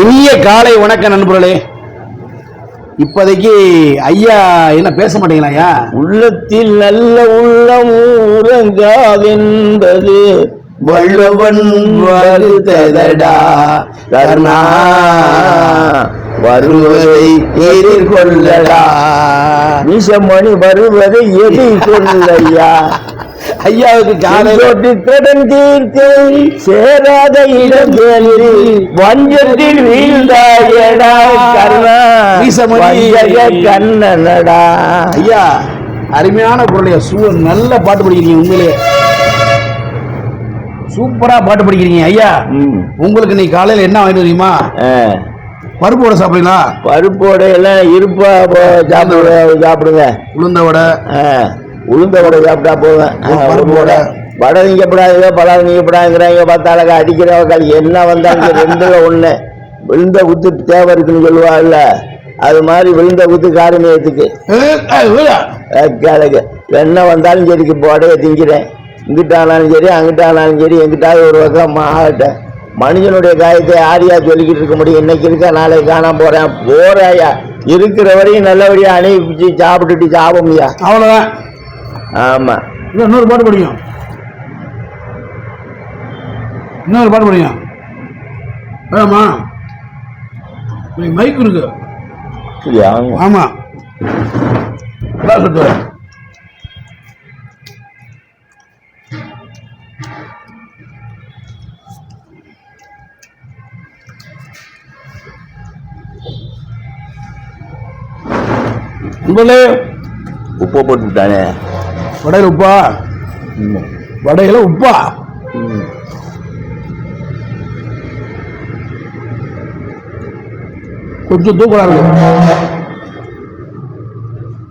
இனிய காலை வணக்கம் நண்பர்களே. இப்போதைக்கு ஐயா என்ன பேச மாட்டீங்களா ஐயா? உள்ளத்தில் நல்ல உள்ளம் உறங்காதென்பது வள்ளுவன் வருதடா கர்ணா. வருவதை எதிர்கொள்ளடா விஷமணி வருவதை எதிர்கொள்ளையா ஐயாவுக்கு காலை. காலோட்டு கடன் தீர்த்து சேராத இடம் தேடி வஞ்சத்தில் வீழ்ந்தாயடா கர்ணா. வஞ்சக கண்ணனடா. ஐயா அருமையான குரலையா. சூ நல்ல பாட்டு படிக்கிறீங்க உண்மையிலேயே சூப்பரா பாட்டு படிக்கிறீங்க ஐயா. உங்களுக்கு நீ காலையில என்ன வாங்கிட்டு ஆ. பருப்பு வடை சாப்பிடுங்களா பருப்போட எல்லாம் இருப்பா சாப்பிடுங்க சாப்பிடுங்க. உளுந்த வடை. உளுந்த வடை சாப்பிட்டா போதும். பருப்பு வடை. வடை. நீங்கப்படாதுங்க பழம் நீங்கப்படாதுங்கிறாங்க பார்த்தாலங்க அடிக்கிறவங்க என்ன வந்தாங்க ரெண்டுல ஒண்ணு. விழுந்த குத்து தேவை இருக்குன்னு சொல்லுவாள்ல. அது மாதிரி விழுந்த குத்து காரணியத்துக்கு. கேளுங்க. என்ன வந்தாலும் சரிக்கு போடையே திங்கிறேன். இங்கிட்டானாலும் சரி அங்கிட்டானாலும் சரி எங்கிட்டாவது ஒரு பக்கம் ஆகட்டும் மனுஷனுடைய காயத்தை ஆரியா சொல்லிக்கிட்டு இருக்க முடியும். இன்னைக்கு இருக்கா நாளைக்கு காணாம போறேன். போறாயா இருக்கிற வரையும் நல்லபடியா அனுப்பிச்சு சாப்பிட்டுட்டு சாபமியா அவ்வளவுதான். ஆமா. இன்னொரு பாட்டு படிக்கும் இன்னொரு பாட்டு படிக்கும் ஆமா மைக் இருக்கு. சரியா? ஆமா. அதான் நண்பர்களே உப்பு போட்டு விட்டானே வடையில உப்பா. வடையில உப்பா. கொஞ்சம் தூக்கலா இருக்கு.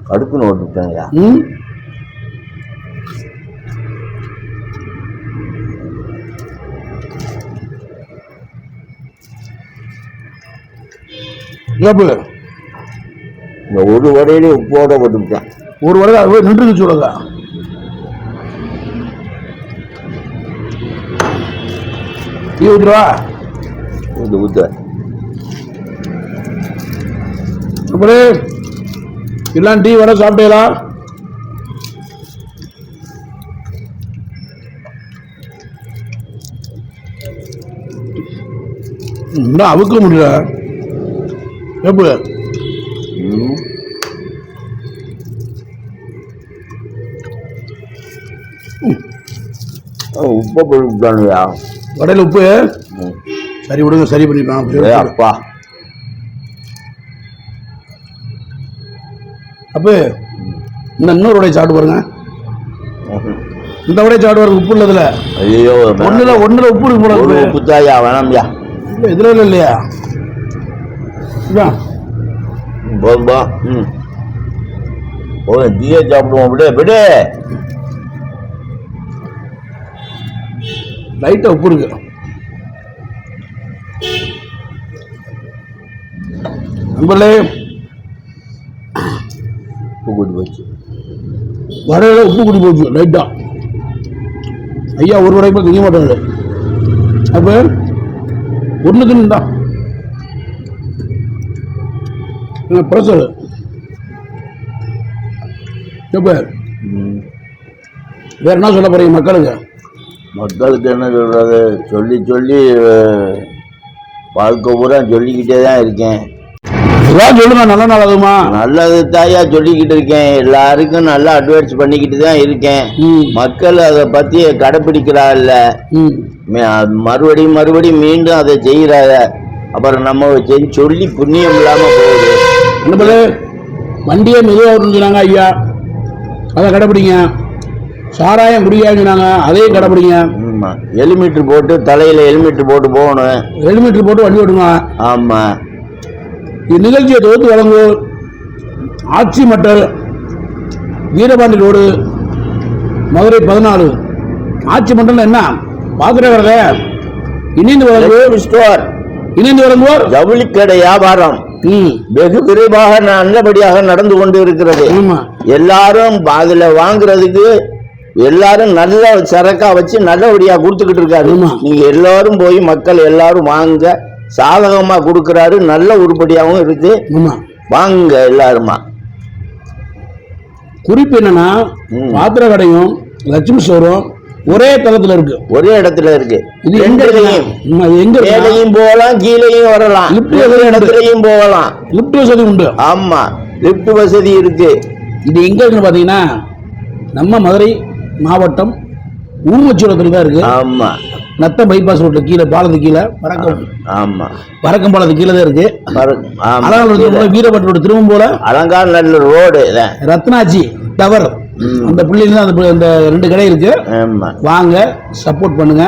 கடுப்புன்னு ஓட்டு விட்டாங்கய்யா ம் ஏப்பு இந்த ஒரு வடையிலே உப்போட போட்டு விட்டேன் ஒரு வடை அது போய் நின்று சொல்லுங்க. டீ ஊத்துருவா இது ஊத்த. அப்படி எல்லாம் டீ வடை சாப்பிட்டீங்களா? இன்னும் அவுக்க முடியல எப்படி ஆ, உப்பை போட்டு விட்டானுயா வடையில் உப்பு. சரி விடுங்க சரி பண்ணிக்கலாம் அப்பா. அப்போ இந்த இன்னொரு வடையை சாப்பிட்டு பாருங்க. இந்த வடையை சாப்பிட்டு பாருங்க உப்பு இல்லதுல ஐயோ ஒண்ணுல ஒண்ணுல உப்பு இருக்கு இருக்கு. உப்புத்தாயா வேணாம்யா. இல்ல, இதுல இல்ல இல்லையா? இதான். போதும்பா. ம். ஓ தீய சாப்பிடுவோம் விடு விடு. லைட்டா உப்பு இருக்கு நண்பர்களே உப்பு கூட்டி போச்சு. வடையில உப்பு குடி போச்சு லைட்டா. ஐயா ஒரு கூட திங்க மாட்டாரு. அப்ப ஒன்று தின்னுடா ப்ரெஷர் எப்ப. வேற என்ன சொல்ல போறீங்க மக்களுக்கு? மக்களுக்கு என்ன சொல்றது? சொல்லி சொல்லி வாழ்க்கை பூரா சொல்லிக்கிட்டே தான் இருக்கேன். ஏதாவது சொல்லுங்க நல்ல நாள் அதுமா. நல்லது தாயா சொல்லிக்கிட்டு இருக்கேன். எல்லாருக்கும் நல்லா அட்வைஸ் பண்ணிக்கிட்டு தான் இருக்கேன். மக்கள் அதை பத்தி கடைப்பிடிக்கிறா இல்ல. மறுபடியும் மறுபடியும் மீண்டும் அதை செய்யறாங்க அப்புறம் நம்ம சொல்லி புண்ணியம் இல்லாம போகுது. நண்பர்களே வண்டியை மெதுவாக சொன்னாங்க ஐயா. அதை கடைப்பிடிங்க. சாராயம் குடிக்காதுன்னு சொன்னாங்க அதையும் கடைப்பிடிங்க. ஹெல்மெட் போட்டு தலையில ஹெல்மெட் போட்டு போகணும். ஹெல்மெட் போட்டு வண்டி ஓட்டுங்க. ஆமா. இந்நிகழ்ச்சியை தொகுத்து வழங்குவோர் ஆட்சி மட்டல் வீரபாண்டி ரோடு மதுரை பதினாலு. ஆட்சி மட்டல் என்ன? பார்க்குற வரத இணைந்து வழங்குவோர் இணைந்து வழங்குவோர் ஜவுளி கடை வியாபாரம். வெகு விரைவாக நல்லபடியாக நடந்து கொண்டு இருக்கிறது. எல்லாரும் அதுல வாங்குறதுக்கு எல்லாரும் நல்ல சரக்கா வச்சு நல்லபடியா கொடுத்துக்கிட்டு இருக்காரு. நீங்க எல்லாரும் போய் மக்கள் எல்லாரும் வாங்க சாதகமா கொடுக்கறாரு நல்ல உருப்படியாகவும் இருக்கு. வாங்க எல்லாருமா. குறிப்பு என்னன்னா. பாத்திர கடையும் லட்சுமி ஸ்டோரும் ஒரே தளத்துல இருக்கு. ஒரே இடத்துல இருக்கு. இது எங்க எங்க மேலையும் போகலாம் கீழேயும் வரலாம். உண்டு. இடத்துலயும் போகலாம். லிப்ட் வசதி உண்டு. ஆமா லிப்ட் வசதி இருக்கு. இது எங்க இருக்குன்னு பாத்தீங்கன்னா நம்ம மதுரை மாவட்டம் ஊமச்சூரத்தில் தான் இருக்கு. ஆமா. நத்த பைபாஸ் ரோட்ல கீழே பாலத்துக்கு கீழே பறக்கம் ஆமா. பறக்கம் பாலத்துக்கு கீழே தான் இருக்கு. அலங்காநல்லூர் வீரபட் ரோடு திரும்பும் போல அலங்கார நல்ல ரோடு. ரத்னாஜி டவர். அந்த பிள்ளைங்க அந்த அந்த ரெண்டு கடை இருக்கு. ஆமா. வாங்க சப்போர்ட் பண்ணுங்க.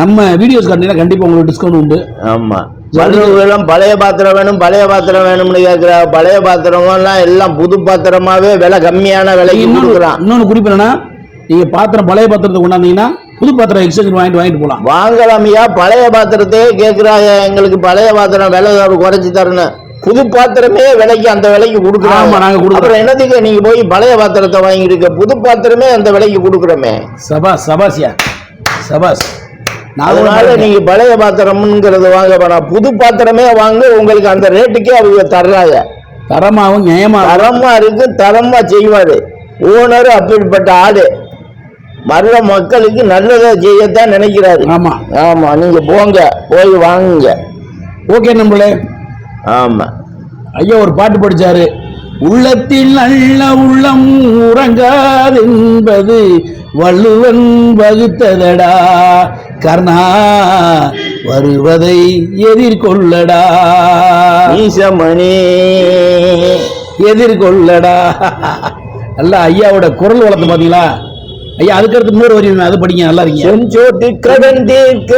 நம்ம வீடியோஸ் காட்டினா கண்டிப்பா உங்களுக்கு டிஸ்கவுண்ட் உண்டு. ஆமா. மற்றவர்களும் பழைய பாத்திரம் வேணும் பழைய பாத்திரம் வேணும்னு கேட்கிற பழைய பாத்திரமெல்லாம் எல்லாம் புது பாத்திரமாவே விலை கம்மியான விலைக்கு கொடுக்குறான். இன்னொன்னு குறிப்பு என்னன்னா நீங்க பாத்திரம் பழைய பாத்திரத்தை கொண்டாந்தீங்கன்னா புது பாத்திரம் எக்ஸ்சேஞ்ச் வாங்கிட்டு வாங்கிட்டு போலாம் வாங்கலாமையா பழைய பாத்திரத்தையே கேட்கிறாங்க எங்களுக்கு பழைய பாத்திரம் விலை குறைச்சு தரணும். புது பாத்திரமே விலைக்கு அந்த விலைக்கு கொடுக்குறாங்க. ஆமா, நாங்க கொடுக்குறோம். என்னதுக்கு நீங்க போய் பழைய பாத்திரத்தை வாங்கிருக்க புது பாத்திரமே அந்த விலைக்கு கொடுக்குறோமே. சபாஸ் சபாஸ்யா சபாஸ் அதனால. நீங்க பழைய பாத்திரம்ங்கிறது வாங்க வேணாம். புது பாத்திரமே வாங்க உங்களுக்கு அந்த ரேட்டுக்கே அவங்க தர்றாங்க. தரமாவும் நியாயமாகவும் தரமா இருக்கு தரமா செய்வாரு. ஓனர் அப்படிப்பட்ட ஆளு. மற்ற மக்களுக்கு நல்லதை செய்யத்தான் நினைக்கிறாரு. ஆமா. ஆமா நீங்க போங்க போய் வாங்குங்க. ஓகே நம்மளே ஆமா. ஐயா ஒரு பாட்டு படிச்சாரு. உள்ளத்தில் நல்ல உள்ளம் உறங்காதென்பது வள்ளுவன் வகுத்ததடா. கர்ணா வருவதை எதிர்கொள்ளடா. ஈசமணி. எதிர்கொள்ளடா. அல்ல ஐயாவோட குரல் வளர்த்து பாத்தீங்களா ஐயா அதுக்கடுத்து இன்னொரு வரி அது படிங்க நல்லா இருக்கீங்க. செஞ்சோட்டு கடன் தீர்க்க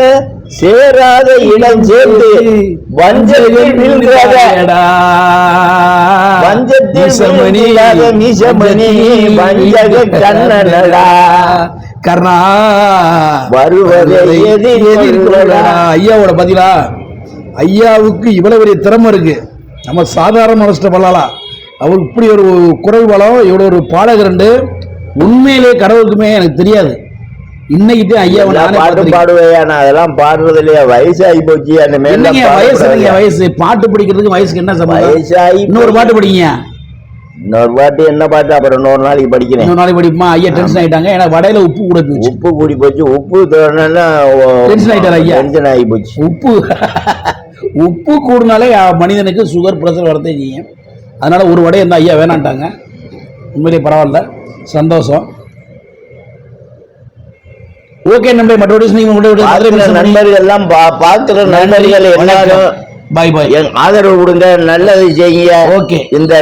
சேராத இடம் சேர்ந்து வஞ்சத்தில் வீழ்கிறாத வஞ்சத்தில் மீசமணி வஞ்சக கண்ணனடா. கர்ணா. வருவதை எதிர்கொள்ளடா. ஐயாவோட பதிலா ஐயாவுக்கு இவ்வளவு பெரிய திறமை இருக்கு. நம்ம சாதாரண மனசிட்ட பண்ணலாம். அவருக்கு இப்படி ஒரு குரல் வளம் இவ்வளவு ஒரு பாடகரண்டு உண்மையிலே கடவுளுக்குமே எனக்கு தெரியாது. இன்னைக்கு நானே பாட்டு. பாடுவையா? நான் அதெல்லாம் பாடுறது இல்லையா வயசாகி போச்சு. அந்த மேல வயசு? பாட்டு படிக்கிறதுக்கு வயசுக்கு என்ன சம்பந்தம்? வயசாகி இன்னொரு பாட்டு படிங்க. இன்னொரு பாட்டு என்ன பாட்டு? அப்புறம் இன்னொரு நாளைக்கு படிக்கிறேன். இன்னொரு நாளைக்கு படிப்புமா? ஐயா டென்ஷன் ஆயிட்டாங்க. ஏன்னா வடையில உப்பு கூட போச்சு உப்பு கூடி போச்சு. உப்பு Tension ஆயிட்டாரு ஐயா. டென்ஷன் ஆகி போச்சு. உப்பு உப்பு கூடுனாலே மனிதனுக்கு சுகர் பிரஷர் வரதே செய்யும் அதனால ஒரு வடை இந்த ஐயா வேணான்ட்டாங்க. உண்மையிலே பரவாயில்ல. சந்தோஷம். ஓகே நம்பி மற்றபடி நீங்க பார்க்கிற நண்பர்கள் எல்லாம் பார்க்கிற நண்பர்கள் எல்லாரும் பாய் பாய் ஆதரவு கொடுங்க நல்லது செய்யுங்க. ஓகே இந்த